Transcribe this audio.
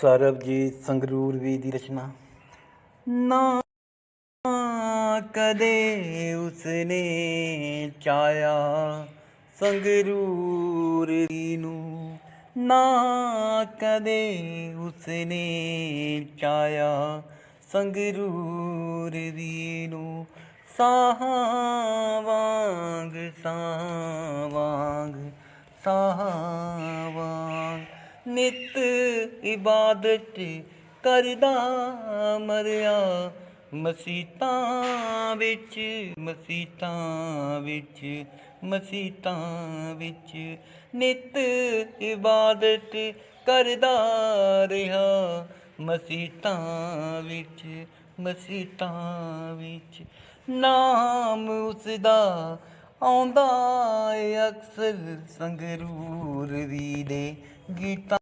ਸਰਬਜੀਤ ਸੰਗਰੂਰ ਵੀ ਦੀ ਰਚਨਾ। ਨਾ ਕਦੇ ਉਸਨੇ ਚਾਇਆ ਸੰਗਰੂਰ ਦੀ ਨੂੰ। ਨਾ ਕਦੇ ਉਸਨੇ ਚਾਇਆ ਸੰਗਰੂਰ ਦੀ ਨੂੰ। ਸਾਹਾਂ ਵਾਂਗ ਸਾਹਾਂ ਵਾਂਗ, ਸਾਹਾਂ ਨਿਤ ਇਬਾਦਤ ਕਰਦਾ ਮਰਿਆ। ਮਸੀਤਾਂ ਵਿੱਚ ਮਸੀਤਾਂ ਵਿੱਚ ਮਸੀਤਾਂ ਵਿੱਚ ਨਿਤ ਇਬਾਦਤ ਕਰਦਾ ਰਿਹਾ। ਮਸੀਤਾਂ ਵਿੱਚ ਮਸੀਤਾਂ ਵਿੱਚ ਨਾਮ ਉਸਦਾ ਆਉਂਦਾ ਏ ਅਕਸਰ ਸੰਗਰੂਰ ਵੀ ਦੇ ਗੀਤਾਂ